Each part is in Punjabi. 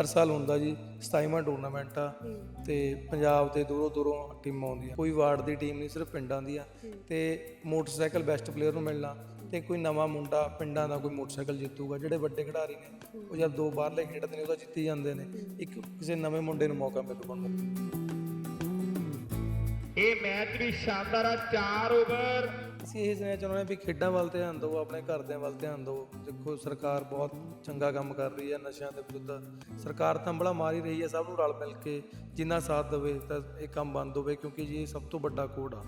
ਹਰ ਸਾਲ ਹੁੰਦਾ ਜੀ 27ਵਾਂ ਟੂਰਨਾਮੈਂਟ ਆ ਤੇ ਪੰਜਾਬ ਦੇ ਦੂਰੋਂ ਦੂਰੋਂ ਟੀਮਾਂ ਆਉਂਦੀਆਂ। ਕੋਈ ਵਾਰਡ ਦੀ ਟੀਮ ਨਹੀਂ ਸਿਰਫ ਪਿੰਡਾਂ ਦੀ ਆ। ਤੇ ਮੋਟਰਸਾਈਕਲ ਬੈਸਟ ਪਲੇਅਰ ਨੂੰ ਮਿਲਣਾ ਤੇ ਕੋਈ ਨਵਾਂ ਮੁੰਡਾ ਪਿੰਡਾਂ ਦਾ ਕੋਈ ਮੋਟਰਸਾਈਕਲ ਜਿੱਤੂਗਾ ਜਿਹੜੇ ਵੱਡੇ ਖਿਡਾਰੀ ਨੇ ਉਹ ਜਦ ਦੋ ਬਾਹਰਲੇ ਖੇਡਦੇ ਨੇ ਉਹਦਾ ਜਿੱਤੀ ਜਾਂਦੇ ਨੇ ਇੱਕ ਕਿਸੇ ਨਵੇਂ ਮੁੰਡੇ ਨੂੰ ਮੌਕਾ ਮਿਲੂਗਾ ਇਹ ਮੈਚ ਵੀ ਸ਼ਾਨਦਾਰ ਆ 4 ਓਵਰ ਅਸੀਂ ਇਹ ਸੁਣਿਆ ਚਾਹੁੰਦੇ ਹਾਂ ਵੀ ਖੇਡਾਂ ਵੱਲ ਧਿਆਨ ਦਿਓ, ਆਪਣੇ ਘਰਦਿਆਂ ਵੱਲ ਧਿਆਨ ਦਿਓ। ਦੇਖੋ, ਸਰਕਾਰ ਬਹੁਤ ਚੰਗਾ ਕੰਮ ਕਰ ਰਹੀ ਹੈ ਨਸ਼ਿਆਂ ਦੇ ਵਿਰੁੱਧ। ਸਰਕਾਰ ਤੰਬਲਾ ਮਾਰ ਹੀ ਰਹੀ ਹੈ, ਸਭ ਨੂੰ ਰਲ ਮਿਲ ਕੇ ਜਿੰਨਾ ਸਾਥ ਦੇਵੇ ਤਾਂ ਇਹ ਕੰਮ ਬੰਦ ਹੋਵੇ, ਕਿਉਂਕਿ ਜੀ ਇਹ ਸਭ ਤੋਂ ਵੱਡਾ ਕੋਡ ਆ।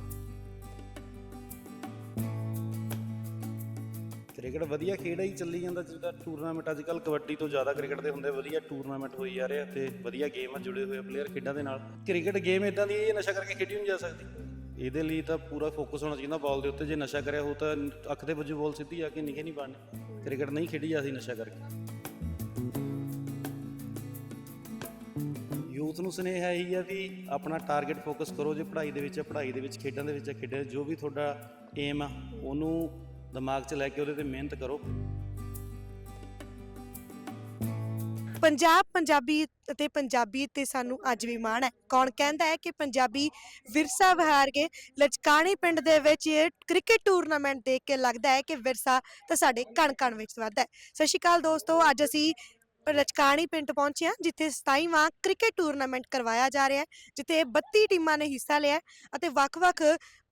ਕ੍ਰਿਕਟ ਵਧੀਆ ਖੇਡ ਹੀ ਚੱਲੀ ਜਾਂਦਾ ਜਿੱਦਾਂ ਟੂਰਨਾਮੈਂਟ ਅੱਜ ਕੱਲ ਕਬੱਡੀ ਤੋਂ ਜ਼ਿਆਦਾ ਕ੍ਰਿਕਟ ਦੇ ਹੁੰਦੇ, ਵਧੀਆ ਟੂਰਨਾਮੈਂਟ ਹੋਈ ਜਾ ਰਿਹਾ ਤੇ ਵਧੀਆ ਗੇਮ ਆ, ਜੁੜੇ ਹੋਏ ਪਲੇਅਰ ਖੇਡਾਂ ਦੇ ਨਾਲ। ਕ੍ਰਿਕਟ ਗੇਮ ਇਦਾਂ ਦੀ ਇਹ ਨਸ਼ਾ ਕਰਕੇ ਖੇਡੀ ਨਹੀਂ ਜਾ ਸਕਦੀ। ਇਹਦੇ ਲਈ ਤਾਂ ਪੂਰਾ ਫੋਕਸ ਹੋਣਾ ਚਾਹੀਦਾ ਬਾਲ ਦੇ ਉੱਤੇ। ਜੇ ਨਸ਼ਾ ਕਰਿਆ ਹੋ ਤਾਂ ਅੱਖ ਦੇ ਵੱਜੂ ਬਾਲ ਸਿੱਧੀ ਆ ਕੇ ਨਿਕੇ ਨਹੀਂ ਬਣਨੀ। ਕ੍ਰਿਕਟ ਨਹੀਂ ਖੇਡੀ ਜਾ ਨਸ਼ਾ ਕਰਕੇ। ਯੂਥ ਨੂੰ ਸੁਨੇਹਾ ਇਹੀ ਆ ਵੀ ਆਪਣਾ ਟਾਰਗੇਟ ਫੋਕਸ ਕਰੋ। ਜੇ ਪੜ੍ਹਾਈ ਦੇ ਵਿੱਚ ਆ, ਪੜ੍ਹਾਈ ਦੇ ਵਿੱਚ ਖੇਡਾਂ ਦੇ ਵਿੱਚ ਆ, ਖੇਡਾਂ ਜੋ ਵੀ ਤੁਹਾਡਾ ਏਮ ਆ ਉਹਨੂੰ ਦਿਮਾਗ 'ਚ ਲੈ ਕੇ ਉਹਦੇ ਤੇ ਮਿਹਨਤ ਕਰੋ। ਪੰਜਾਬ, ਪੰਜਾਬੀ ਅਤੇ ਪੰਜਾਬੀ ਤੇ ਸਾਨੂੰ ਅੱਜ ਵੀ ਮਾਣ ਹੈ। ਕੌਣ ਕਹਿੰਦਾ ਹੈ ਕਿ ਪੰਜਾਬੀ ਵਿਰਸਾ ਵਿਹਾਰ ਕੇ ਲਚਕਾਣੀ ਪਿੰਡ ਦੇ ਵਿੱਚ ਇਹ ਕ੍ਰਿਕਟ ਟੂਰਨਾਮੈਂਟ ਦੇਖ ਕੇ ਲੱਗਦਾ ਹੈ ਕਿ ਵਿਰਸਾ ਤਾਂ ਸਾਡੇ ਕਣ ਕਣ ਵਿੱਚ ਵੱਧਦਾ ਹੈ। ਸਤਿ ਸ਼੍ਰੀ ਅਕਾਲ ਦੋਸਤੋ, ਅੱਜ ਅਸੀਂ ਰਚਕਾਣੀ ਪਿੰਡ ਪਹੁੰਚਿਆ ਜਿੱਥੇ 27ਵਾਂ ਕ੍ਰਿਕਟ ਟੂਰਨਾਮੈਂਟ ਕਰਵਾਇਆ ਜਾ ਰਿਹਾ ਹੈ, ਜਿੱਥੇ 32 ਟੀਮਾਂ ਨੇ ਹਿੱਸਾ ਲਿਆ ਹੈ ਅਤੇ ਵੱਖ-ਵੱਖ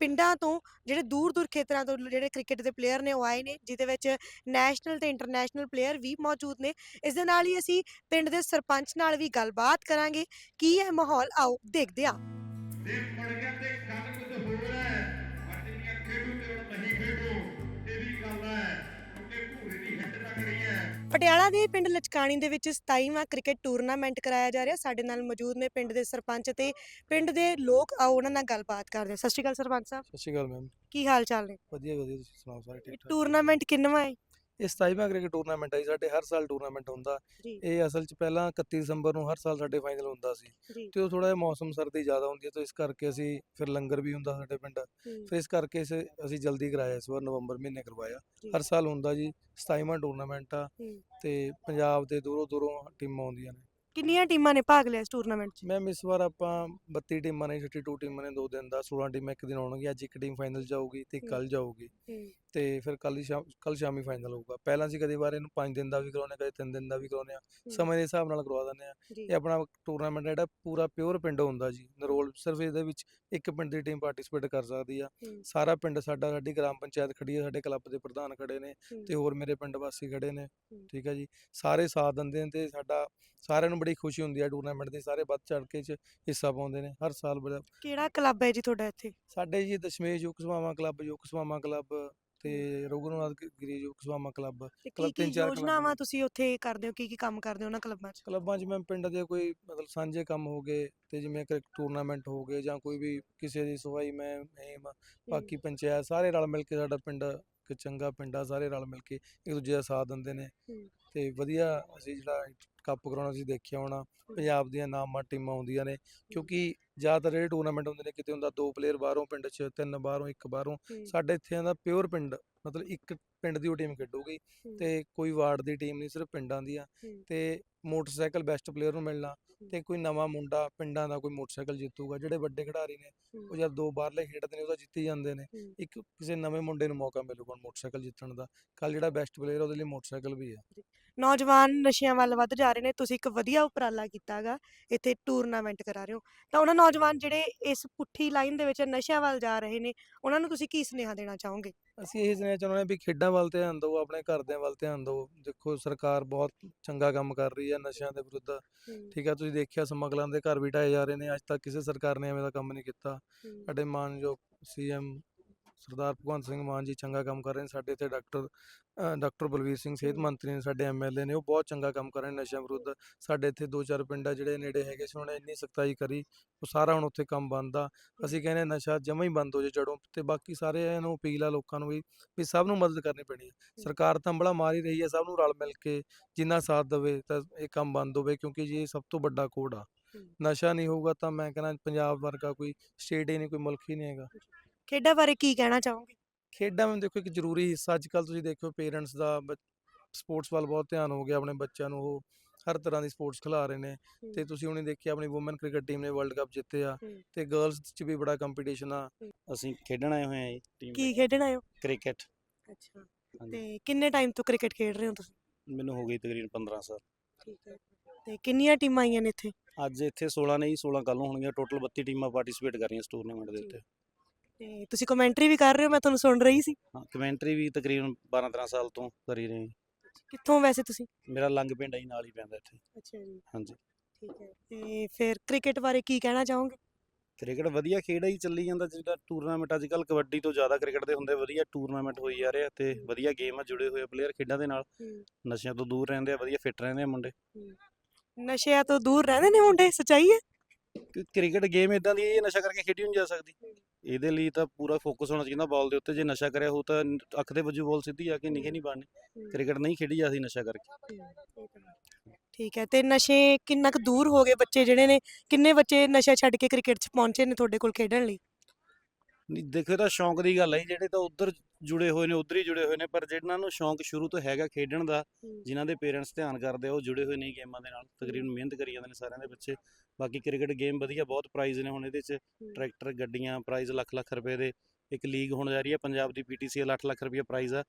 ਪਿੰਡਾਂ ਤੋਂ ਜਿਹੜੇ ਦੂਰ-ਦੂਰ ਖੇਤਰਾਂ ਤੋਂ ਜਿਹੜੇ ਕ੍ਰਿਕਟ ਦੇ ਪਲੇਅਰ ਨੇ ਉਹ ਆਏ ਨੇ, ਜਿਹਦੇ ਵਿੱਚ ਨੈਸ਼ਨਲ ਤੇ ਇੰਟਰਨੈਸ਼ਨਲ ਪਲੇਅਰ ਵੀ ਮੌਜੂਦ ਨੇ। ਇਸ ਦੇ ਨਾਲ ਹੀ ਅਸੀਂ ਪਿੰਡ ਦੇ ਸਰਪੰਚ ਨਾਲ ਵੀ ਗੱਲਬਾਤ ਕਰਾਂਗੇ। ਕੀ ਹੈ ਮਾਹੌਲ? ਆਓ ਦੇਖਦੇ ਹਾਂ। ਤੇ ਪੜ ਗਿਆ ਤੇ ਗੱਲ ਪਟਿਆਲਾ ਦੇ ਪਿੰਡ ਲਚਕਾਣੀ ਦੇ ਵਿੱਚ 27ਵਾਂ ਕ੍ਰਿਕਟ ਟੂਰਨਾਮੈਂਟ ਕਰਾਇਆ ਜਾ ਰਿਹਾ। ਸਾਡੇ ਨਾਲ ਮੌਜੂਦ ਨੇ ਪਿੰਡ ਦੇ ਸਰਪੰਚ ਤੇ ਪਿੰਡ ਦੇ ਲੋਕ। ਆਓ ਉਹਨਾਂ ਨਾਲ ਗੱਲਬਾਤ ਕਰਦੇ ਹਾਂ। ਸਤਿ ਸ਼੍ਰੀ ਅਕਾਲ ਸਰਪੰਚ ਸਾਹਿਬ। ਸਤਿ ਸ਼੍ਰੀ ਅਕਾਲ ਮੈਮ। ਕੀ ਹਾਲ ਚਾਲ ਨੇ? ਵਧੀਆ ਵਧੀਆ। ਤੁਸੀਂ ਸੁਣਾਓ ਸਾਰੇ ਠੀਕ ਠਾਕ ਟੂਰਨਾਮੈਂਟ ਕਿੰਨਵਾਂ ਹੈ ਇਹ 27ਵਾਂ ਕ੍ਰਿਕਟ ਟੂਰਨਾਮੈਂਟ ਹੈ ਜੀ, ਸਾਡੇ ਹਰ ਸਾਲ ਟੂਰਨਾਮੈਂਟ ਹੁੰਦਾ। ਜੀ। ਇਹ ਅਸਲ 'ਚ ਪਹਿਲਾਂ 31 ਦਸੰਬਰ ਨੂੰ ਹਰ ਸਾਲ ਸਾਡੇ ਫਾਈਨਲ ਹੁੰਦਾ ਸੀ। ਜੀ। ਤੇ ਉਹ ਥੋੜਾ ਜਿਹਾ ਮੌਸਮ ਸਰਦੀ ਜ਼ਿਆਦਾ ਹੁੰਦੀ ਹੈ ਤਾਂ ਇਸ ਕਰਕੇ ਅਸੀਂ ਫਿਰ ਲੰਗਰ ਵੀ ਹੁੰਦਾ ਸਾਡੇ ਪਿੰਡ। ਫਿਰ ਇਸ ਕਰਕੇ ਇਸ ਅਸੀਂ ਜਲਦੀ ਕਰਾਇਆ ਇਸ ਵਾਰ ਨਵੰਬਰ ਮਹੀਨੇ ਕਰਵਾਇਆ। ਜੀ। ਹਰ ਸਾਲ ਹੁੰਦਾ ਜੀ 27ਵਾਂ ਟੂਰਨਾਮੈਂਟ ਆ ਹੂੰ। ਤੇ ਪੰਜਾਬ ਦੇ ਦੂਰੋਂ ਦੂਰੋਂ ਟੀਮਾਂ ਆਉਂਦੀਆਂ ਨੇ। ਕਿੰਨੀਆਂ ਟੀਮਾਂ ਨੇ ਭਾਗ ਲਿਆ ਇਸ ਟੂਰਨਾਮੈਂਟ 'ਚ? ਮੈਮ ਇਸ ਵਾਰ ਆਪਾਂ 32 ਟੀਮਾਂ ਨੇ 32 ਟੀਮਾਂ ਨੇ ਦੋ ਦਿਨ ਦਾ 16 ਟੀਮਾਂ ਇੱਕ ਦਿਨ ਆਉਣਗੀਆਂ ਅੱਜ ਇੱਕ ਟੀਮ ਫਾਈਨਲ ਜਾਊਗੀ ਤੇ। ਕੱਲ ਜਾਊਗੀ ਤੇ ਫਿਰ ਕੱਲ ਸ਼ਾਮ ਕੱਲ ਸ਼ਾਮੀ ਫਾਈਨਲ ਹੋਊਗਾ। ਪਹਿਲਾਂ ਅਸੀਂ ਕਦੇ ਵਾਰ ਇਹਨੂੰ 5 ਦਿਨ ਦਾ ਵੀ ਕਰਾਉਂਦੇ ਹਾਂ, ਕਦੇ 3 ਦਿਨ ਦਾ ਵੀ ਕਰਾਉਂਦੇ ਆ ਸਮੇਂ ਦੇ ਹਿਸਾਬ ਨਾਲ ਕਰਵਾ ਦਿੰਦੇ ਆ ਇਹ ਆਪਣਾ ਟੂਰਨਾਮੈਂਟ ਜਿਹੜਾ ਪੂਰਾ ਪਿਓਰ ਪਿੰਡ ਹੁੰਦਾ ਜੀ ਨਰੋਲ ਸਿਰਫ ਇਹਦੇ ਵਿੱਚ ਇੱਕ ਪਿੰਡ ਦੀ ਟੀਮ ਪਾਰਟਿਸਿਪੇਟ ਕਰ ਸਕਦੀ ਆ। ਸਾਰਾ ਪਿੰਡ ਸਾਡਾ ਸਾਡੀ ਗ੍ਰਾਮ ਪੰਚਾਇਤ ਖੜੀ ਹੈ ਸਾਡੇ ਕਲੱਬ ਦੇ ਪ੍ਰਧਾਨ ਖੜੇ ਨੇ ਤੇ ਹੋਰ ਮੇਰੇ ਪਿੰਡ ਵਾਸੀ ਖੜੇ ਨੇ। ਠੀਕ ਹੈ ਜੀ। ਸਾਰੇ ਸਾਥ ਦਿੰਦੇ ਨੇ ਤੇ ਸਾਡਾ ਸਾਰਿਆਂ ਨੂੰ ਬੜੀ ਖੁਸ਼ੀ ਹੁੰਦੀ ਹੈ ਟੂਰਨਾਮੈਂਟ ਦੀ ਸਾਰੇ ਵੱਧ ਚੜ ਕੇ ਚ ਹਿੱਸਾ ਪਾਉਂਦੇ ਨੇ ਹਰ ਸਾਲ ਬੜਾ ਕਿਹੜਾ ਕਲੱਬ ਹੈ ਜੀ ਤੁਹਾਡਾ ਇੱਥੇ? ਸਾਡੇ ਜੀ ਦਸ਼ਮੇਸ਼ ਯੁਗ ਸਮਾਵਾ ਕਲੱਬ ਯੁਗ ਸਮਾਵਾ ਕਲੱਬ ਤੇ ਰਘੁਨਾਥ ਗਿਰੀ ਯੁਗ ਸਮਾਵਾ ਕਲੱਬ ਕਲੱਬ ਤਿੰਨ ਚਾਰ ਯੋਜਨਾਵਾਂ ਨੇ। ਤੁਸੀਂ ਉੱਥੇ ਕਰਦੇ ਹੋ ਕੀ ਕੀ ਕੰਮ ਕਰਦੇ ਹੋ ਉਹਨਾਂ ਕਲੱਬਾਂ 'ਚ? ਕਲੱਬਾਂ 'ਚ ਮੈਂ ਪਿੰਡ ਦੇ ਕੋਈ ਮਤਲਬ ਸਾਂਝੇ ਕੰਮ ਹੋ ਗਏ ਤੇ ਜਿਵੇਂ ਕਿ ਟੂਰਨਾਮੈਂਟ ਹੋ ਗਏ ਜਾਂ ਕੋਈ ਵੀ ਕਿਸੇ ਦੀ ਸਫ਼ਾਈ ਮੈਂ ਮੁਹਿੰਮ ਬਾਕੀ ਪੰਚਾਇਤ ਸਾਰੇ ਰਲ ਮਿਲ ਕੇ ਸਾਡਾ ਪਿੰਡ ਇੱਕ ਚੰਗਾ ਪਿੰਡ ਆ ਸਾਰੇ ਰਲ ਮਿਲ ਕੇ ਇੱਕ ਦੂਜੇ ਦਾ ਸਾਥ ਦਿੰਦੇ ਨੇ। ਤੇ ਵਧੀਆ ਅਸੀਂ ਜਿਹੜਾ ਕੱਪ ਕਰਾਉਣਾ ਅਸੀਂ ਦੇਖਿਆ ਹੋਣਾ ਪੰਜਾਬ ਦੀਆਂ ਨਾਮਾਂ ਟੀਮਾਂ ਆਉਂਦੀਆਂ ਨੇ ਕਿਉਂਕਿ ਜ਼ਿਆਦਾਤਰ ਜਿਹੜੇ ਟੂਰਨਾਮੈਂਟ ਹੁੰਦੇ ਨੇ ਕਿਤੇ ਹੁੰਦਾ ਦੋ ਪਲੇਅਰ ਬਾਹਰੋਂ ਪਿੰਡ 'ਚ ਤਿੰਨ ਬਾਹਰੋਂ ਇੱਕ ਬਾਹਰੋਂ ਸਾਡੇ ਇੱਥੇ ਦਾ ਪਿਓਰ ਪਿੰਡ ਮਤਲਬ ਇੱਕ ਪਿੰਡ ਦੀ ਉਹ ਟੀਮ ਖੇਡੂਗੀ ਤੇ ਕੋਈ ਵਾਰਡ ਦੀ ਟੀਮ ਨਹੀਂ ਸਿਰਫ ਪਿੰਡਾਂ ਦੀ ਆ ਤੇ ਮੋਟਰਸਾਈਕਲ ਬੈਸਟ ਪਲੇਅਰ ਨੂੰ ਮਿਲਣਾ। ਤੇ ਕੋਈ ਨਵਾਂ ਮੁੰਡਾ ਪਿੰਡਾਂ ਦਾ ਕੋਈ ਮੋਟਰਸਾਈਕਲ ਜਿੱਤੂਗਾ ਜਿਹੜੇ ਵੱਡੇ ਖਿਡਾਰੀ ਨੇ ਉਹ ਜਦ ਦੋ ਬਾਹਰਲੇ ਖੇਡਦੇ ਨੇ ਉਹਦਾ ਜਿੱਤੀ ਜਾਂਦੇ ਨੇ। ਇੱਕ ਕਿਸੇ ਨਵੇਂ ਮੁੰਡੇ ਨੂੰ ਮੌਕਾ ਮਿਲੂਗਾ ਮੋਟਰਸਾਈਕਲ ਜਿੱਤਣ ਦਾ। ਕੱਲ ਜਿਹੜਾ ਬੈਸਟ ਪਲੇਅਰ ਉਹਦੇ ਲਈ ਮੋਟਰਸਾਈਕਲ ਵੀ ਹੈ ਨੌਜਵਾਨ ਨਸ਼ਿਆਂ ਵੱਲ ਵੱਧ ਜਾ ਰਹੇ ਨੇ ਤੁਸੀਂ ਇੱਕ ਵਧੀਆ ਉਪਰਾਲਾ ਕੀਤਾਗਾ ਇੱਥੇ ਟੂਰਨਾਮੈਂਟ ਕਰਾ ਰਹੇ ਹੋ। ਤਾਂ ਉਹਨਾਂ ਨੌਜਵਾਨ ਜਿਹੜੇ ਇਸ ਪੁੱਠੀ ਲਾਈਨ ਦੇ ਵਿੱਚ ਨਸ਼ਿਆਂ ਵੱਲ ਜਾ ਰਹੇ ਨੇ ਉਹਨਾਂ ਨੂੰ ਤੁਸੀਂ ਕੀ ਸੁਨੇਹਾ ਦੇਣਾ ਚਾਹੋਗੇ? ਅਸੀਂ ਇਹ ਸੁਣਿਆ ਚਾਹੁੰਦੇ ਹਾਂ ਵੀ ਖੇਡਾਂ ਵੱਲ ਧਿਆਨ ਦਿਓ ਆਪਣੇ ਘਰਦਿਆਂ ਵੱਲ ਧਿਆਨ ਦਿਓ। ਦੇਖੋ ਸਰਕਾਰ ਬਹੁਤ ਚੰਗਾ ਕੰਮ ਕਰ ਰਹੀ ਹੈ ਨਸ਼ਿਆਂ ਦੇ ਵਿਰੁੱਧ। ਠੀਕ ਹੈ ਤੁਸੀਂ ਦੇਖਿਆ ਸਮਗਲਰਾਂ ਦੇ ਘਰ ਵੀ ਢਾਏ ਜਾ ਰਹੇ ਨੇ ਅੱਜ ਤੱਕ ਕਿਸੇ ਸਰਕਾਰ ਨੇ ਐਵੇਂ ਦਾ ਕੰਮ ਨਹੀਂ ਕੀਤਾ। ਸਾਡੇ ਮਾਨਯੋਗ ਸੀਐਮ ਸਰਦਾਰ ਭਗਵੰਤ ਸਿੰਘ ਮਾਨ ਜੀ ਚੰਗਾ ਕੰਮ ਕਰ ਰਹੇ ਨੇ ਸਾਡੇ ਇੱਥੇ ਡਾਕਟਰ ਡਾਕਟਰ ਬਲਵੀਰ ਸਿੰਘ ਸਿਹਤ। ਮੰਤਰੀ ਨੇ ਸਾਡੇ ਐਮਐਲਏ ਨੇ ਉਹ ਬਹੁਤ ਚੰਗਾ ਕੰਮ ਕਰ ਰਹੇ ਨੇ ਨਸ਼ਿਆਂ ਵਿਰੁੱਧ। ਸਾਡੇ ਇੱਥੇ ਦੋ ਚਾਰ ਪਿੰਡ ਆ ਜਿਹੜੇ ਨੇੜੇ ਹੈਗੇ ਸੀ ਉਹਨੇ ਇੰਨੀ ਸਖਤਾਈ ਕਰੀ ਉਹ ਸਾਰਾ ਹੁਣ ਉੱਥੇ ਕੰਮ ਬੰਦ ਆ। ਅਸੀਂ ਕਹਿੰਦੇ ਨਸ਼ਾ ਜਮਾਂ ਹੀ ਬੰਦ ਹੋ ਜੇ ਜੜੋਂ ਤੇ ਬਾਕੀ ਸਾਰਿਆਂ ਨੂੰ ਅਪੀਲ ਆ ਲੋਕਾਂ ਨੂੰ ਵੀ ਵੀ ਸਭ ਨੂੰ ਮਦਦ ਕਰਨੀ ਪੈਣੀ ਹੈ। ਸਰਕਾਰ ਤੰਬਲਾ ਮਾਰ ਹੀ ਰਹੀ ਹੈ ਸਭ ਨੂੰ ਰਲ ਮਿਲ ਕੇ ਜਿੰਨਾ ਸਾਥ ਦੇਵੇ ਤਾਂ ਇਹ ਕੰਮ ਬੰਦ ਹੋਵੇ ਕਿਉਂਕਿ ਜੀ ਇਹ ਸਭ ਤੋਂ ਵੱਡਾ ਕੋਡ ਆ। ਨਸ਼ਾ ਨਹੀਂ ਹੋਊਗਾ ਤਾਂ ਮੈਂ ਕਹਿੰਦਾ ਪੰਜਾਬ ਵਰਗਾ ਕੋਈ ਸਟੇਟ ਹੀ ਨਹੀਂ ਕੋਈ ਮੁਲਕ ਹੀ ਨਹੀਂ ਹੈਗਾ। ਖੇਡਾਂ ਬਾਰੇ ਕੀ ਕਹਿਣਾ ਚਾਹੋਗੇ? ਖੇਡਾਂ ਵਿੱਚ ਦੇਖੋ ਇੱਕ ਜ਼ਰੂਰੀ ਹਿੱਸਾ ਅੱਜ ਕੱਲ ਤੁਸੀਂ ਦੇਖੋ ਪੇਰੈਂਟਸ ਦਾ ਸਪੋਰਟਸ ਵੱਲ ਬਹੁਤ ਧਿਆਨ ਹੋ ਗਿਆ ਆਪਣੇ ਬੱਚਿਆਂ ਨੂੰ ਉਹ ਹਰ ਤਰ੍ਹਾਂ ਦੀ ਸਪੋਰਟਸ ਖਿਲਾ ਰਹੇ ਨੇ ਤੇ ਤੁਸੀਂ ਹੁਣੇ ਦੇਖਿਆ ਆਪਣੀ ਔਮਨ ਕ੍ਰਿਕਟ ਟੀਮ ਨੇ ਵਰਲਡ ਕੱਪ ਜਿੱਤਿਆ। ਤੇ ਗਰਲਸ 'ਚ ਵੀ ਬੜਾ ਕੰਪੀਟੀਸ਼ਨ ਆ। ਅਸੀਂ ਖੇਡਣ ਆਏ ਹੋਏ ਆ ਜੀ ਟੀਮ ਕੀ ਖੇਡਣ ਆਏ ਹੋ? ਕ੍ਰਿਕਟ। ਅੱਛਾ। ਤੇ ਕਿੰਨੇ ਟਾਈਮ ਤੋਂ ਕ੍ਰਿਕਟ ਖੇਡ ਰਹੇ ਹੋ ਤੁਸੀਂ? ਮੈਨੂੰ ਹੋ ਗਈ ਤਕਰੀਬਨ 15 ਸਾਲ। ਠੀਕ ਹੈ ਤੇ ਕਿੰਨੀਆਂ ਟੀਮਾਂ ਆਈਆਂ ਨੇ ਇੱਥੇ? ਅੱਜ ਇੱਥੇ 16 ਨਹੀਂ 16 ਕੱਲ ਨੂੰ ਹੋਣਗੀਆਂ ਟੋਟਲ 32 ਟੀਮਾਂ ਪਾਰਟਿਸਿਪੇਟ ਕਰ ਰਹੀਆਂ ਇਸ ਟੂਰਨਾਮੈਂਟ ਦੇ। ਉੱਤੇ। ਤੇ ਤੁਸੀਂ ਕਮੈਂਟਰੀ ਵੀ ਕਰ ਰਹੇ ਹੋ ਮੈਂ ਤੁਹਾਨੂੰ ਸੁਣ ਰਹੀ ਸੀ। ਹਾਂ ਕਮੈਂਟਰੀ ਵੀ ਤਕਰੀਬਨ 12 13 ਸਾਲ ਤੋਂ ਕਰੀ ਰਹੇ ਹਾਂ। ਕਿੱਥੋਂ ਵੈਸੇ ਤੁਸੀਂ? ਮੇਰਾ ਲੰਗ ਪਿੰਡ ਹੀ ਨਾਲ ਹੀ ਪੈਂਦਾ ਇੱਥੇ। ਅੱਛਾ ਜੀ। ਹਾਂਜੀ। ਠੀਕ ਹੈ ਤੇ ਫਿਰ ਕ੍ਰਿਕਟ ਬਾਰੇ ਕੀ ਕਹਿਣਾ ਚਾਹੋਗੇ? ਕ੍ਰਿਕਟ ਵਧੀਆ ਖੇਡ ਹੀ ਚੱਲੀ ਜਾਂਦਾ ਜਿਹੜਾ ਟੂਰਨਾਮੈਂਟ ਅੱਜ ਕੱਲ ਕਬੱਡੀ ਤੋਂ ਜ਼ਿਆਦਾ ਕ੍ਰਿਕਟ ਦੇ ਹੁੰਦੇ ਵਧੀਆ ਟੂਰਨਾਮੈਂਟ ਹੋਈ ਜਾ ਰਿਹਾ ਤੇ। ਵਧੀਆ ਗੇਮ ਆ ਜੁੜੇ ਹੋਏ ਪਲੇਅਰ ਖੇਡਾਂ ਦੇ ਨਾਲ। ਨਸ਼ਿਆਂ ਤੋਂ ਦੂਰ ਰਹਿੰਦੇ ਆ ਵਧੀਆ ਫਿੱਟ ਰਹਿੰਦੇ ਆ ਮੁੰਡੇ। ਨਸ਼ਿਆਂ ਤੋਂ ਦੂਰ ਰਹਿੰਦੇ ਨੇ ਮੁੰਡੇ ਸੱਚਾਈ ਹੈ? ਕਿ ਕ੍ਰਿਕਟ ਗੇਮ ਇਦਾਂ ਦੀ ਇਹ ਨਸ਼ਾ ਕਰਕੇ ਖੇਡੀ ਨਹੀਂ ਜਾ ਸਕਦੀ। ਇਹਦੇ ਲਈ ਤਾਂ ਪੂਰਾ ਫੋਕਸ ਹੋਣਾ ਚਾਹੀਦਾ ਬਾਲ ਦੇ ਉੱਤੇ। ਜੇ ਨਸ਼ਾ ਕਰਿਆ ਹੋ ਤਾਂ ਅੱਖ ਦੇ ਵੱਜੂ ਬਾਲ ਸਿੱਧੀ ਆ ਕੇ ਨਿਕੇ ਨਹੀਂ ਬਾਣੀ ਕ੍ਰਿਕਟ ਨਹੀਂ ਖੇਡੀ ਜਾ ਸਕਦੀ ਨਸ਼ਾ ਕਰਕੇ। ਠੀਕ ਹੈ ਤੇ ਨਸ਼ੇ ਕਿੰਨਾ ਕੁ ਦੂਰ ਹੋ ਗਏ ਬੱਚੇ ਜਿਹੜੇ ਨੇ? ਕਿੰਨੇ ਬੱਚੇ ਨਸ਼ਾ ਛੱਡ ਕੇ ਕ੍ਰਿਕਟ 'ਚ ਪਹੁੰਚੇ ਨੇ ਤੁਹਾਡੇ ਕੋਲ ਖੇਡਣ ਲਈ? ਨਹੀਂ ਦੇਖੋ ਤਾਂ ਸ਼ੌਂਕ ਦੀ ਗੱਲ ਹੈ ਜਿਹੜੇ ਤਾਂ ਉਧਰ ਜੁੜੇ ਹੋਏ ਨੇ ਉਧਰ ਹੀ ਜੁੜੇ ਹੋਏ ਨੇ ਪਰ ਜਿਹਨਾਂ ਨੂੰ ਸ਼ੌਂਕ ਸ਼ੁਰੂ ਤੋਂ ਹੈਗਾ ਖੇਡਣ ਦਾ ਜਿਨ੍ਹਾਂ ਦੇ ਪੇਰੈਂਟਸ ਧਿਆਨ ਕਰਦੇ ਆ ਉਹ ਜੁੜੇ ਹੋਏ ਨਹੀਂ ਗੇਮਾਂ ਦੇ ਨਾਲ। ਤਕਰੀਬਨ ਮਿਹਨਤ ਕਰੀ ਜਾਂਦੇ ਨੇ ਸਾਰਿਆਂ ਦੇ ਬੱਚੇ ਬਾਕੀ ਕ੍ਰਿਕਟ ਗੇਮ ਵਧੀਆ ਬਹੁਤ ਪ੍ਰਾਈਜ਼ ਨੇ ਹੁਣ ਇਹਦੇ 'ਚ। ਟਰੈਕਟਰ ਗੱਡੀਆਂ ਪ੍ਰਾਈਜ਼ ਲੱਖ ਲੱਖ ਰੁਪਏ ਦੇ। ਇੱਕ ਲੀਗ ਹੋਣ ਜਾ ਰਹੀ ਹੈ ਪੰਜਾਬ ਦੀ ਪੀਟੀਸੀਐਲ 8 ਲੱਖ ਰੁਪਏ ਪ੍ਰਾਈਜ਼ ਆ।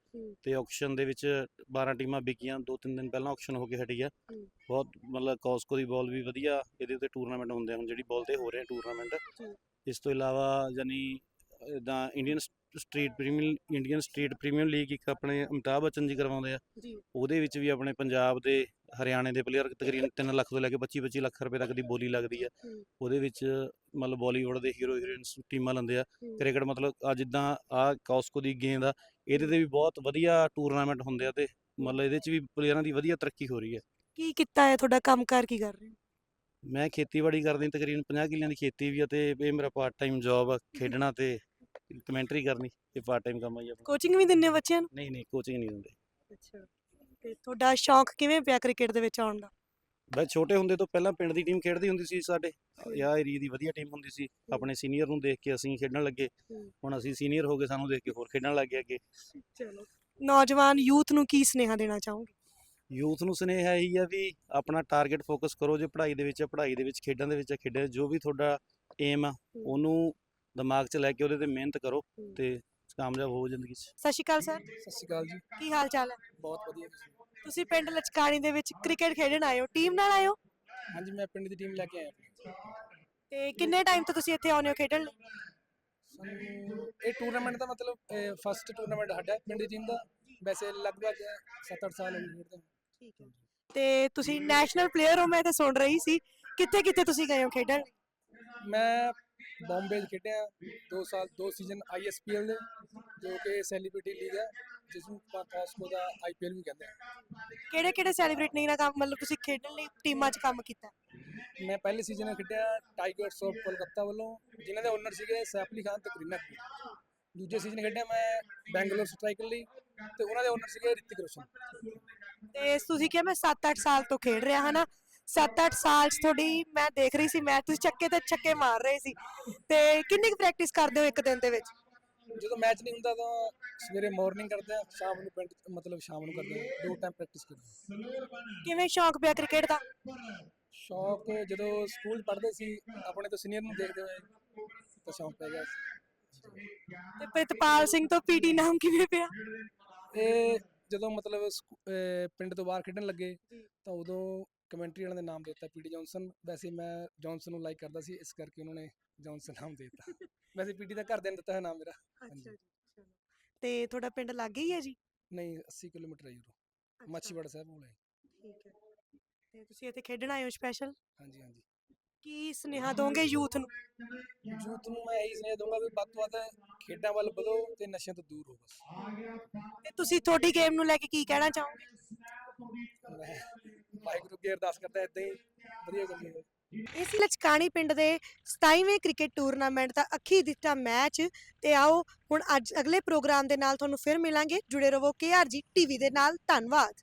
ਤੇ ਆਕਸ਼ਨ ਦੇ ਵਿੱਚ 12 ਟੀਮਾਂ ਵਿਕੀਆਂ ਦੋ ਤਿੰਨ ਦਿਨ ਪਹਿਲਾਂ ਆਕਸ਼ਨ ਹੋ ਕੇ ਹਟੀ ਆ। ਬਹੁਤ ਮਤਲਬ ਕੌਸਕੋ ਦੀ ਬਾਲ ਵੀ ਵਧੀਆ ਇਹਦੇ ਉੱਤੇ ਟੂਰਨਾਮੈਂਟ ਹੁੰਦੇ ਹੁਣ ਜਿਹੜੀ ਬਾਲ ਤੇ ਹੋ ਰਹੇ ਟੂਰਨਾਮੈਂਟ। ਇਸ ਤੋਂ ਇਲਾਵਾ ਯਾਨੀ ਇਦਾਂ Indian street premier Indian street premier league ਇੱਕ ਆਪਣੇ ਅਮਿਤਾਭ ਬੱਚਨ ਜੀ ਕਰਵਾਉਂਦੇ ਆ। ਉਹਦੇ ਵਿੱਚ ਵੀ ਆਪਣੇ ਪੰਜਾਬ ਦੇ ਹਰਿਆਣੇ ਦੇ ਪਲੇਅਰ ਤਕਰੀਬਨ 3 ਲੱਖ ਤੋਂ ਲੈ ਕੇ 25 25 ਲੱਖ ਰੁਪਏ ਤੱਕ ਦੀ ਬੋਲੀ ਲੱਗਦੀ ਆ। ਉਹਦੇ ਵਿੱਚ ਮਤਲਬ ਬਾਲੀਵੁੱਡ ਦੇ ਹੀਰੋ ਹੀਰੋਇਨਸ ਟੀਮਾਂ ਲੈਂਦੇ ਆ। ਕ੍ਰਿਕਟ ਮਤਲਬ ਆ ਜਿੱਦਾਂ ਆ ਕੌਸਕੋ ਦੀ ਗੇਂਦ ਆ ਇਹਦੇ ਤੇ ਵੀ ਬਹੁਤ ਵਧੀਆ ਟੂਰਨਾਮੈਂਟ ਹੁੰਦੇ ਆ ਤੇ ਮਤਲਬ ਇਹਦੇ 'ਚ ਵੀ ਪਲੇਅਰਾਂ ਦੀ ਵਧੀਆ ਤਰੱਕੀ ਹੋ ਰਹੀ ਹੈ। ਕੀ ਕੀਤਾ ਹੈ? ਤੁਹਾਡਾ ਕੰਮਕਾਰ ਕੀ ਕਰ ਰਹੇ ਹੋ? ਮੈਂ ਖੇਤੀਬਾੜੀ ਕਰਦੀ ਤਕਰੀਬਨ 50 ਕਿੱਲਿਆਂ ਦੀ ਖੇਤੀ ਵੀ ਆ ਤੇ ਇਹ ਮੇਰਾ ਪਾਰਟ ਟਾਈਮ ਜੌਬ ਆ ਖੇਡਣਾ ਤੇ ਕਮੈਂਟਰੀ ਕਰਨੀ ਇਹ ਪਾਰਟ ਟਾਈਮ ਕੰਮ ਆ ਜੀ ਆਪਣਾ। ਕੋਚਿੰਗ ਵੀ ਹੋ ਬੱਚਿਆਂ ਨੂੰ? ਨਹੀਂ ਨਹੀਂ ਕੋਚਿੰਗ ਨਹੀਂ ਦਿੰਦੇ। ਅੱਛਾ। ਤੇ ਤੁਹਾਡਾ ਸ਼ੌਂਕ ਕਿਵੇਂ ਪਿਆ ਕ੍ਰਿਕਟ ਦੇ ਵਿੱਚ ਆਉਣ ਦਾ? ਬਸ ਛੋਟੇ ਹੁੰਦੇ ਤੋਂ ਪਹਿਲਾਂ ਪਿੰਡ ਦੀ ਟੀਮ ਖੇਡਦੀ ਹੁੰਦੀ ਸੀ ਸਾਡੇ ਯਾ ਏਰੀਆ ਦੀ ਵਧੀਆ ਟੀਮ ਹੁੰਦੀ ਸੀ ਆਪਣੇ ਸੀਨੀਅਰ ਨੂੰ ਦੇਖ ਕੇ ਅਸੀਂ ਖੇਡਣ ਲੱਗੇ। ਹੁਣ ਅਸੀਂ ਸੀਨੀਅਰ ਹੋ ਗਏ ਸਾਨੂੰ ਦੇਖ ਕੇ ਹੋਰ ਖੇਡਣ ਲੱਗ ਗਏ ਅੱਗੇ। ਚਲੋ ਨੌਜਵਾਨ ਯੂਥ ਨੂੰ ਕੀ ਸੁਨੇਹਾ ਦੇਣਾ ਚਾਹੋਗੇ? ਯੂਥ ਨੂੰ ਸੁਨੇਹਾ ਇਹੀ ਆ ਵੀ ਆਪਣਾ ਟਾਰਗੇਟ ਫੋਕਸ ਕਰੋ ਜੇ ਪੜ੍ਹਾਈ ਦੇ ਵਿੱਚ ਪੜ੍ਹਾਈ ਦੇ ਵਿੱਚ ਖੇਡਾਂ ਦੇ ਵਿੱਚ ਖੇਡਾਂ ਜੋ ਵੀ ਤੁਹਾਡਾ ਏਮ ਆ ਉਹਨੂੰ ਦਿਮਾਗ 'ਚ ਲੈ ਕੇ ਉਹਦੇ ਤੇ ਮਿਹਨਤ ਕਰੋ। ਤੇ ਕਾਮਯਾਬ ਹੋ ਜ਼ਿੰਦਗੀ 'ਚ। ਸਤਿ ਸ਼੍ਰੀ ਅਕਾਲ ਸਰ। ਸਤਿ ਸ਼੍ਰੀ ਅਕਾਲ ਜੀ। ਕੀ ਹਾਲ ਚਾਲ ਹੈ? ਬਹੁਤ ਵਧੀਆ ਤੁਸੀਂ ਤੁਸੀਂ ਪਿੰਡ ਲਚਕਾਣੀ ਦੇ ਵਿੱਚ ਕ੍ਰਿਕਟ ਖੇਡਣ ਆਏ ਹੋ। ਟੀਮ ਨਾਲ ਆਏ ਹੋ? ਹਾਂਜੀ ਮੈਂ ਪਿੰਡ ਦੀ ਟੀਮ ਲੈ ਕੇ ਆਇਆ। ਤੇ ਕਿੰਨੇ ਟਾਈਮ ਤੋਂ ਤੁਸੀਂ ਇੱਥੇ ਆਉਂਦੇ ਹੋ ਖੇਡਣ ਲਈ? ਸਾਨੂੰ ਇਹ ਟੂਰਨਾਮੈਂਟ ਦਾ ਮਤਲਬ ਫਸਟ ਟੂਰਨਾਮੈਂਟ ਸਾਡਾ ਹੈ ਪਿੰਡ ਦੀ ਟੀਮ ਦਾ। ਵੈਸੇ ਲਗਭਗ 7-8 ਸਾਲ ਹੋ ਗਏ ਖੇਡਦੇ ਨੂੰ। ਠੀਕ ਹੈ। ਤੇ ਤੁਸੀਂ ਨੈਸ਼ਨਲ ਪਲੇਅਰ ਹੋ ਮੈਂ ਤਾਂ ਸੁਣ ਰਹੀ ਸੀ। ਕਿੱਥੇ ਕਿੱਥੇ ਤੁਸੀਂ ਗਏ ਹੋ ਖੇਡਣ ਲਈ? ਮੈਂ ਬੰਬੇ 'ਚ ਖੇਡਿਆ 2 ਸਾਲ 2 ਸੀਜ਼ਨ ਆਈਐਸਪੀਐਲ ਦੇ ਜੋ ਕਿ ਸੈਲੀਬ੍ਰਿਟੀ ਲੀਗ ਹੈ ਜਿਸ ਨੂੰ ਕਾਸਕੋ ਦਾ ਆਈਪੀਐਲ ਵੀ ਕਹਿੰਦੇ ਆ। ਕਿਹੜੇ ਕਿਹੜੇ ਸੈਲੀਬ੍ਰੇਟ ਨਹੀਂ ਦਾ ਕੰਮ ਮਤਲਬ ਤੁਸੀਂ ਖੇਡਣ ਲਈ ਟੀਮਾਂ 'ਚ ਕੰਮ ਕੀਤਾ? ਮੈਂ ਪਹਿਲੇ ਸੀਜ਼ਨ ਖੇਡਿਆ ਟਾਈਗਰਸ ਆਫ ਕੋਲਕਾਤਾ ਵੱਲੋਂ ਜਿਨ੍ਹਾਂ ਦੇ ਓਨਰ ਸੀਗੇ ਸੈਫ ਅਲੀ ਖਾਨ ਤੇ ਕਰੀਨਾ ਕਪੂਰ ਦੂਜੇ ਸੀਜ਼ਨ ਖੇਡਿਆ ਮੈਂ ਬੈਂਗਲੌਰ ਸਟ੍ਰਾਈਕਰ ਲਈ ਤੇ ਉਹਨਾਂ ਦੇ ਓਨਰ ਸੀਗੇ ਰਿਤਿਕ ਰੋਸ਼ਨ ਤੇ ਤੁਸੀਂ ਕਿਹਾ ਮੈਂ 7-8 ਸਾਲ ਤੋਂ ਖੇਡ ਰਿਹਾ ਹਾਂ ਨਾ 7-8 ਸਾਲ 'ਚ ਤੁਹਾਡੀ ਮੈਂ ਦੇਖ ਰਹੀ ਸੀ ਮੈਚ ਤੁਸੀਂ ਚੱਕੇ ਤੇ ਛੱਕੇ ਮਾਰ ਰਹੇ ਸੀ। ਤੇ ਕਿੰਨੀ ਕੁ ਪ੍ਰੈਕਟਿਸ ਕਰਦੇ ਹੋ ਇੱਕ ਦਿਨ ਦੇ ਵਿੱਚ? ਜਦੋਂ ਮੈਚ ਨਹੀਂ ਹੁੰਦਾ ਤਾਂ ਸਵੇਰੇ ਮਾਰਨਿੰਗ ਕਰਦੇ ਆ ਸ਼ਾਮ ਨੂੰ ਪਿੰਡ ਮਤਲਬ ਸ਼ਾਮ ਨੂੰ ਕਰਦੇ ਆ ਦੋ ਟਾਈਮ ਪ੍ਰੈਕਟਿਸ ਕਰਦੇ ਆ ਕਿਵੇਂ ਸ਼ੌਂਕ ਪਿਆ ਕ੍ਰਿਕਟ ਦਾ? ਸ਼ੌਕ ਜਦੋਂ ਸਕੂਲ ਪੜ੍ਹਦੇ ਸੀ ਆਪਣੇ ਤੋਂ ਸੀਨੀਅਰ ਨੂੰ ਦੇਖਦੇ ਹੋਏ ਤਾਂ ਸ਼ੌਕ ਪੈ ਗਿਆ। ਤੇ ਪ੍ਰਿਤਪਾਲ ਸਿੰਘ ਤੋਂ ਪੀਟੀ ਨਾਮ ਕਿਵੇਂ ਪਿਆ? ਇਹ ਜਦੋਂ ਮਤਲਬ ਪਿੰਡ ਤੋਂ ਬਾਹਰ ਖੇਡਣ ਲੱਗੇ ਤਾਂ ਉਦੋਂ ਕਮੈਂਟਰੀ ਵਾਲਿਆਂ ਦੇ ਨਾਮ ਦਿੱਤਾ ਪੀਟੀ ਜੌਨਸਨ। ਵੈਸੇ ਮੈਂ ਜੌਨਸਨ ਨੂੰ ਲਾਈਕ ਕਰਦਾ ਸੀ ਇਸ ਕਰਕੇ ਉਹਨਾਂ ਨੇ ਜੌਨਸਨ ਨਾਮ ਦੇ ਦਿੱਤਾ। ਵੈਸੇ ਪੀਟੀ ਦਾ ਘਰ ਦੇ ਨੇ ਦਿੱਤਾ ਹੈ ਨਾਮ ਮੇਰਾ। ਅੱਛਾ ਜੀ ਚਲੋ ਤੇ ਤੁਹਾਡਾ ਪਿੰਡ ਲਾਗੇ ਹੀ ਹੈ ਜੀ? ਨਹੀਂ 80 ਕਿਲੋਮੀਟਰ ਹੈ ਉਰੋਂ ਮਾਛੀਵਾੜਾ ਸਾਹਿਬ ਕੋਲ ਹੈ। ਠੀਕ ਹੈ। ਤੇ ਤੁਸੀਂ ਇੱਥੇ ਖੇਡਣ ਆਏ ਹੋ ਸਪੈਸ਼ਲ ਹਾਂਜੀ ਹਾਂਜੀ। ਕੀ ਸੁਨੇਹਾ ਦੋਗੇ ਯੂਥ ਨੂੰ? ਯੂਥ ਨੂੰ ਮੈਂ ਇਹੀ ਸੁਨੇਹਾ ਦਊਂਗਾ ਵੀ ਵੱਧ ਤੋਂ ਵੱਧ ਖੇਡਾਂ ਵੱਲ ਵਧੋ ਤੇ ਨਸ਼ਿਆਂ ਤੋਂ ਦੂਰ ਹੋ ਬਸ। ਤੇ ਤੁਸੀਂ ਤੁਹਾਡੀ ਗੇਮ ਨੂੰ ਲੈ ਕੇ ਕੀ ਕਹਿਣਾ ਚਾਹੋਗੇ? ਵਾਹਿਗੁਰੂ ਅੱਗੇ ਅਰਦਾਸ ਕਰਦਾ ਇਦਾਂ ਹੀ ਵਧੀਆ ਚੱਲੀ ਇਸ ਲਚਕਾਣੀ ਪਿੰਡ ਦੇ 27ਵੇਂ ਕ੍ਰਿਕਟ ਟੂਰਨਾਮੈਂਟ ਦਾ ਅੱਖੀ ਦਿੱਤਾ ਮੈਚ ਤੇ ਆਓ ਹੁਣ ਅੱਜ ਅਗਲੇ ਪ੍ਰੋਗਰਾਮ ਦੇ ਨਾਲ ਤੁਹਾਨੂੰ ਫਿਰ ਮਿਲਾਂਗੇ। ਜੁੜੇ ਰਹੋ ਕੇਆਰਜੀ ਟੀਵੀ ਦੇ ਨਾਲ। ਧੰਨਵਾਦ।